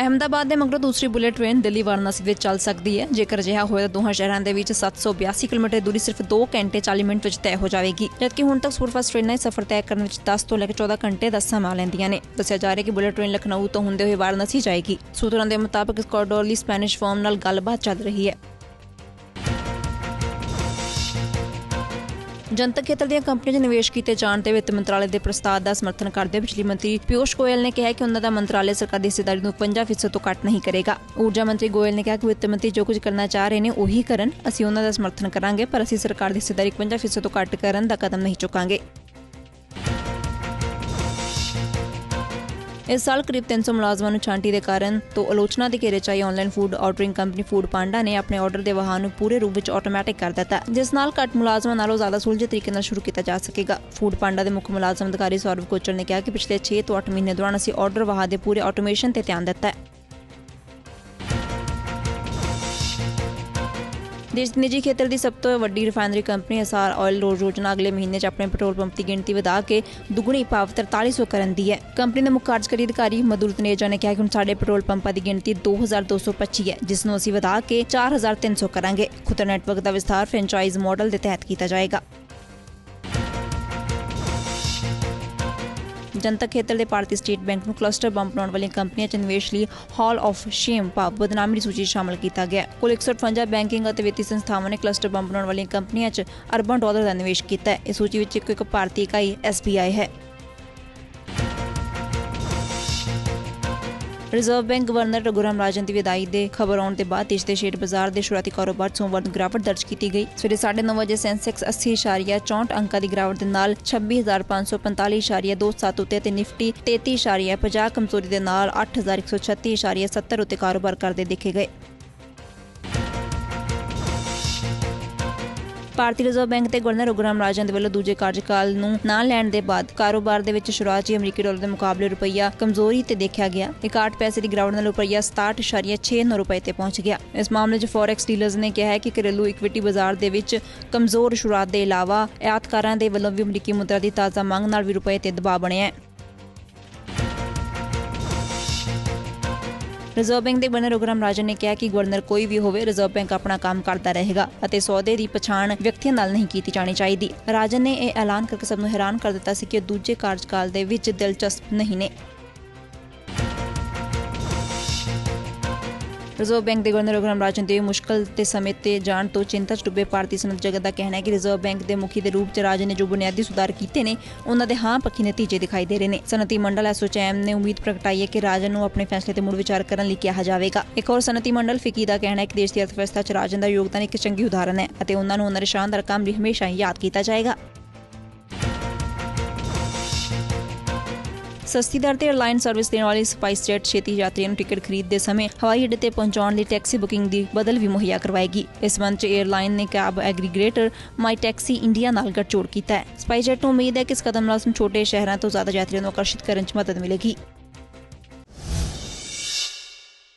ਅਹਮਦਾਬਾਦ ਦੇ ਮਗਰੋਂ ਦੂਸਰੀ ਬੁਲੇਟ ਟ੍ਰੇਨ ਦਿੱਲੀ ਵਾਰਾਣਸੀ ਵਿੱਚ ਚੱਲ ਸਕਦੀ ਹੈ। ਜੇਕਰ ਅਜਿਹਾ ਹੋਇਆ ਤਾਂ ਦੋਹਾਂ ਸ਼ਹਿਰਾਂ ਦੇ ਵਿੱਚ 782 ਕਿਲੋਮੀਟਰ ਦੂਰੀ ਸਿਰਫ 2 ਘੰਟੇ 40 ਮਿੰਟ ਵਿੱਚ ਤੈਅ ਹੋ ਜਾਵੇਗੀ। ਜਦਕਿ ਹੁਣ ਤੱਕ ਸੁਪਰਫਾਸਟ ਟ੍ਰੇਨਾਂ ਸਫ਼ਰ ਤੈਅ ਕਰਨ ਵਿੱਚ 10 ਤੋਂ ਲੈ ਕੇ 14 ਘੰਟੇ ਦਾ ਸਮਾਂ ਲੈਂਦੀਆਂ ਨੇ। ਦੱਸਿਆ ਜਾ ਰਿਹਾ ਕਿ ਬੁਲੇਟ ਟ੍ਰੇਨ ਲਖਨਊ ਤੋਂ ਹੁੰਦੇ ਹੋਏ ਵਾਰਾਣਸੀ ਜਾਏਗੀ। ਸੂਤਰਾਂ ਦੇ ਮੁਤਾਬਕ ਇਸ ਕੋਰੀਡੋਰ ਲਈ ਸਪੈਨਿਸ਼ ਫਰਮ ਨਾਲ ਗੱਲਬਾਤ ਚੱਲ ਰਹੀ ਹੈ। ਜਨਤਕ ਖੇਤਰ ਦੀਆਂ ਕੰਪਨੀਆਂ 'ਚ ਨਿਵੇਸ਼ ਕੀਤੇ ਜਾਣ ਤੇ ਵਿੱਤ ਮੰਤਰਾਲੇ ਦੇ ਪ੍ਰਸਤਾਵ ਦਾ ਸਮਰਥਨ ਕਰਦੇ ਬਿਜਲੀ ਮੰਤਰੀ ਪਿਊਸ਼ ਗੋਇਲ ਨੇ ਕਿਹਾ ਕਿ ਉਹਨਾਂ ਦਾ ਮੰਤਰਾਲੇ ਸਰਕਾਰ ਦੀ ਹਿੱਸੇਦਾਰੀ ਨੂੰ 50% ਤੋਂ ਘੱਟ ਨਹੀਂ ਕਰੇਗਾ। ਊਰਜਾ ਮੰਤਰੀ ਗੋਇਲ ਨੇ ਕਿਹਾ ਕਿ ਵਿੱਤ ਮੰਤਰੀ ਜੋ ਕੁਝ ਕਰਨਾ ਚਾਹ ਰਹੇ ਨੇ ਉਹੀ ਕਰਨ। ਅਸੀਂ ਉਹਨਾਂ ਦਾ ਸਮਰਥਨ ਕਰਾਂਗੇ, ਪਰ ਅਸੀਂ ਸਰਕਾਰ ਦੀ ਹਿੱਸੇਦਾਰੀ 50% ਤੋਂ ਘੱਟ ਕਰਨ ਦਾ ਕਦਮ ਨਹੀਂ ਚੁੱਕਾਂਗੇ। ਇਸ ਸਾਲ ਕਰੀਬ 300 ਮੁਲਾਜ਼ਮਾਂ ਨੂੰ ਛਾਂਟੀ ਦੇ ਕਾਰਨ ਤੋਂ ਆਲੋਚਨਾ ਦੇ ਘੇਰੇ 'ਚ ਆਈ online food ordering company Foodpanda ਨੇ ਆਪਣੇ ਆਰਡਰ ਦੇ ਵਾਹਨ ਨੂੰ ਪੂਰੇ ਰੂਪ ਵਿੱਚ ਆਟੋਮੈਟਿਕ ਕਰ ਦਿੱਤਾ, ਜਿਸ ਨਾਲ ਘੱਟ ਮੁਲਾਜ਼ਮਾਂ ਨਾਲੋਂ ਜ਼ਿਆਦਾ ਸੁਲਝੇ ਤਰੀਕੇ ਨਾਲ ਸ਼ੁਰੂ ਕੀਤਾ ਜਾ ਸਕੇਗਾ। ਫੂਡ ਪਾਂਡਾ ਦੇ ਮੁੱਖ ਮੁਲਾਜ਼ਮ ਅਧਿਕਾਰੀ ਸੌਰਵ ਕੋਚਰ ਨੇ ਕਿਹਾ ਕਿ ਪਿਛਲੇ 6 ਤੋਂ 8 ਮਹੀਨੇ ਦੌਰਾਨ ਅਸੀਂ ਆਰਡਰ ਵਾਹ ਦੇ ਪੂਰੇ ਆਟੋਮੇਸ਼ਨ ਤੇ ਧਿਆਨ ਦਿੱਤਾ ਹੈ। ਦੇਸ਼ ਨਿੱਜੀ ਖੇਤਰ ਦੀ ਸਭ ਤੋਂ ਵੱਡੀ refinery company Essar oil road ਯੋਜਨਾ ਅਗਲੇ ਮਹੀਨੇ 'ਚ ਆਪਣੇ ਪੈਟਰੋਲ ਪੰਪ ਦੀ ਗਿਣਤੀ ਵਧਾ ਕੇ ਦੁੱਗਣੀ ਭਾਵ 4300 ਕਰਨ ਦੀ ਹੈ। ਕੰਪਨੀ ਦੇ ਮੁੱਖ ਕਾਰਜਕਾਰੀ ਅਧਿਕਾਰੀ ਮਧੁਰ ਤਨੇਜਾ ਨੇ ਕਿਹਾ ਕਿ ਹੁਣ ਸਾਡੇ ਪੈਟਰੋਲ ਪੰਪਾਂ ਦੀ ਗਿਣਤੀ 2225 ਹੈ, ਜਿਸ ਨੂੰ ਅਸੀਂ ਵਧਾ ਕੇ 4300 ਕਰਾਂਗੇ। ਖੁਦਰ ਨੈਟਵਰਕ ਦਾ ਵਿਸਥਾਰ ਫਰੈਂਚਾਈਜ਼ ਮਾਡਲ ਦੇ ਤਹਿਤ ਕੀਤਾ ਜਾਏਗਾ। ਜਨਤਕ ਖੇਤਰ ਦੇ ਭਾਰਤੀ ਸਟੇਟ ਬੈਂਕ ਨੂੰ ਕਲਸਟਰ ਬੰਬ ਬਣਾਉਣ ਵਾਲੀਆਂ ਕੰਪਨੀਆਂ 'ਚ ਨਿਵੇਸ਼ ਲਈ ਹਾਲ ਆਫ ਸ਼ੇਮ ਭਾਵ ਬਦਨਾਮੀ ਦੀ ਸੂਚੀ 'ਚ ਸ਼ਾਮਲ ਕੀਤਾ ਗਿਆ ਹੈ। ਕੁੱਲ 158 ਬੈਂਕਿੰਗ ਅਤੇ ਵਿੱਤੀ ਸੰਸਥਾਵਾਂ ਨੇ ਕਲਸਟਰ ਬੰਬ ਬਣਾਉਣ ਵਾਲੀਆਂ ਕੰਪਨੀਆਂ 'ਚ ਅਰਬਾਂ ਡਾਲਰ ਦਾ ਨਿਵੇਸ਼ ਕੀਤਾ ਹੈ ਇਸ ਸੂਚੀ ਵਿੱਚ ਇੱਕ ਇੱਕ ਭਾਰਤੀ ਇਕਾਈ SBI ਹੈ reserve bank governor Raghuram Rajan ਦੀ ਵਿਦਾਈ ਦੇ ਖਬਰ ਆਉਣ ਦੇ ਬਾਅਦ ਇਸ ਦੇ ਸ਼ੇਅਰ ਬਾਜ਼ਾਰ ਦੇ ਸ਼ੁਰੂਆਤੀ ਕਾਰੋਬਾਰ 'ਚ ਸੋਮਵਾਰ ਨੂੰ ਗਿਰਾਵਟ ਦਰਜ ਕੀਤੀ ਗਈ। ਸਵੇਰੇ 9:30 ਵਜੇ ਸੈਂਸੈਕਸ 80.64 ਅੰਕਾਂ ਦੀ ਗਿਰਾਵਟ ਦੇ ਨਾਲ 26545.27 ਉੱਤੇ ਤੇ ਨਿਫਟੀ 33.50 ਕਮਜ਼ੋਰੀ ਦੇ ਨਾਲ 8136.70 ਉੱਤੇ ਕਾਰੋਬਾਰ ਕਰਦੇ ਦੇਖੇ ਗਏ। ਭਾਰਤੀ ਰਿਜ਼ਰਵ ਬੈਂਕ ਦੇ ਗਵਰਨਰ ਰਘੁਰਾਮ ਰਾਜਨ ਦੇ ਵੱਲੋਂ ਦੂਜੇ ਕਾਰਜਕਾਲ ਨੂੰ ਨਾ ਲੈਣ ਦੇ ਬਾਅਦ ਕਾਰੋਬਾਰ ਦੇ ਵਿੱਚ ਸ਼ੁਰੂਆਤੀ ਅਮਰੀਕੀ ਡਾਲਰ ਦੇ ਮੁਕਾਬਲੇ ਰੁਪਈਆ ਕਮਜ਼ੋਰੀ ਤੇ ਦੇਖਿਆ ਗਿਆ। 61 ਪੈਸੇ ਦੀ ਗਿਰਾਵਟ ਨਾਲ ਰੁਪਈਆ 67.69 ਰੁਪਏ ਤੇ ਪਹੁੰਚ ਗਿਆ। ਇਸ ਮਾਮਲੇ 'ਚ ਫੋਰੈਕਸ ਡੀਲਰਸ ਨੇ ਕਿਹਾ ਹੈ ਕਿ ਘਰੇਲੂ ਇਕਵਿਟੀ ਬਾਜ਼ਾਰ ਦੇ ਵਿੱਚ ਕਮਜ਼ੋਰ ਸ਼ੁਰੂਆਤ ਦੇ ਇਲਾਵਾ ਆਯਾਤਕਾਰਾਂ ਦੇ ਵੱਲੋਂ ਵੀ ਅਮਰੀਕੀ ਮੁਦਰਾ ਦੀ ਤਾਜ਼ਾ ਮੰਗ ਨਾਲ ਵੀ ਰੁਪਏ ਤੇ ਦਬਾਅ ਬਣਿਆ ਹੈ। ਰਿਜ਼ਰਵ ਬੈਂਕ ਦੇ ਗਵਰਨਰ ਰਘੁਰਾਮ ਰਾਜਨ ਨੇ ਕਿਹਾ ਕਿ ਗਵਰਨਰ ਕੋਈ ਵੀ ਹੋਵੇ ਰਿਜ਼ਰਵ ਬੈਂਕ ਆਪਣਾ ਕੰਮ ਕਰਦਾ ਰਹੇਗਾ ਅਤੇ ਸੌਦੇ ਦੀ ਪਛਾਣ ਵਿਅਕਤੀਆਂ ਨਾਲ ਨਹੀਂ ਕੀਤੀ ਜਾਣੀ ਚਾਹੀਦੀ। ਰਾਜਨ ਨੇ ਇਹ ਐਲਾਨ ਕਰਕੇ ਸਭ ਨੂੰ ਹੈਰਾਨ ਕਰ ਦਿੱਤਾ ਸੀ ਕਿ ਉਹ ਦੂਜੇ ਕਾਰਜਕਾਲ ਦੇ ਵਿੱਚ ਦਿਲਚਸਪ ਨਹੀਂ ਨੇ। ਰਿਜ਼ਰਵ ਬੈਂਕ ਦੇ ਗਵਰਨਰ ਰਘੁਰਾਮ ਰਾਜਨ ਦੇ ਮੁਸ਼ਕਲ ਤੇ ਸਮੇਂ ਤੇ ਜਾਣ ਤੋਂ ਚਿੰਤਾ 'ਚ ਡੁੱਬੇ ਭਾਰਤੀ ਸਨਅਤ ਜਗਤ ਦਾ ਕਹਿਣਾ ਹੈ ਕਿ ਰਿਜ਼ਰਵ ਬੈਂਕ ਦੇ ਮੁਖੀ ਦੇ ਰੂਪ 'ਚ ਰਾਜਨ ਨੇ ਜੋ ਬੁਨਿਆਦੀ ਸੁਧਾਰ ਕੀਤੇ ਨੇ, ਉਹਨਾਂ ਦੇ ਹਾਂ ਪੱਖੀ ਨਤੀਜੇ ਦਿਖਾਈ ਦੇ ਰਹੇ ਨੇ। ਸਨਅਤੀ ਮੰਡਲ ਐਸੋਚੈਮ ਨੇ ਉਮੀਦ ਪ੍ਰਗਟਾਈ ਹੈ ਕਿ ਰਾਜਨ ਨੂੰ ਆਪਣੇ ਫੈਸਲੇ ਤੇ ਮੁੜ ਵਿਚਾਰ ਕਰਨ ਲਈ ਕਿਹਾ ਜਾਵੇਗਾ। ਇੱਕ ਹੋਰ ਸਨਅਤੀ ਮੰਡਲ ਫਿੱਕੀ ਦਾ ਕਹਿਣਾ ਹੈ ਕਿ ਦੇਸ਼ ਦੀ ਅਰਥਵਿਵਸਥਾ 'ਚ ਰਾਜਨ ਦਾ ਯੋਗਦਾਨ ਇੱਕ ਚੰਗੀ ਉਦਾਹਰਨ ਹੈ ਅਤੇ ਉਹਨਾਂ ਨੂੰ ਉਹਨਾਂ ਦੇ ਸ਼ਾਨਦਾਰ ਕੰਮ ਲਈ ਹਮੇਸ਼ਾ ਯਾਦ ਕੀਤਾ ਜਾਏਗਾ। ਸਸਤੀ ਦਰ ਤੇ 에ਅਰਲਾਈਨ ਸਰਵਿਸ ਦੇਣ ਵਾਲੀ ਸਪਾਈਸ ਜੈਟ ਛੇਤੀ ਯਾਤਰੀਆਂ ਨੂੰ ਟਿਕਟ ਖਰੀਦਦੇ ਸਮੇਂ ਹਵਾਈ ਅੱਡੇ ਤੇ ਪਹੁੰਚਾਉਣ ਲਈ ਟੈਕਸੀ ਬੁਕਿੰਗ ਦੀ ਬਦਲ ਵੀ ਮੁਹੱਈਆ ਕਰਵਾਏਗੀ। ਇਸ ਮੰਚ 에ਅਰਲਾਈਨ ਨੇ cab aggregator My Taxi India ਨਾਲ ਗੱਠਜੋੜ ਕੀਤਾ ਹੈ। ਸਪਾਈਸ ਜੈਟ ਨੂੰ ਉਮੀਦ ਹੈ ਕਿ ਇਸ ਕਦਮ ਨਾਲ ਉਸਨੂੰ ਛੋਟੇ ਸ਼ਹਿਰਾਂ ਤੋਂ ਜ਼ਿਆਦਾ ਯਾਤਰੀਆਂ ਨੂੰ ਆਕਰਸ਼ਿਤ ਕਰਨ 'ਚ ਮਦਦ ਮਿਲੇਗੀ।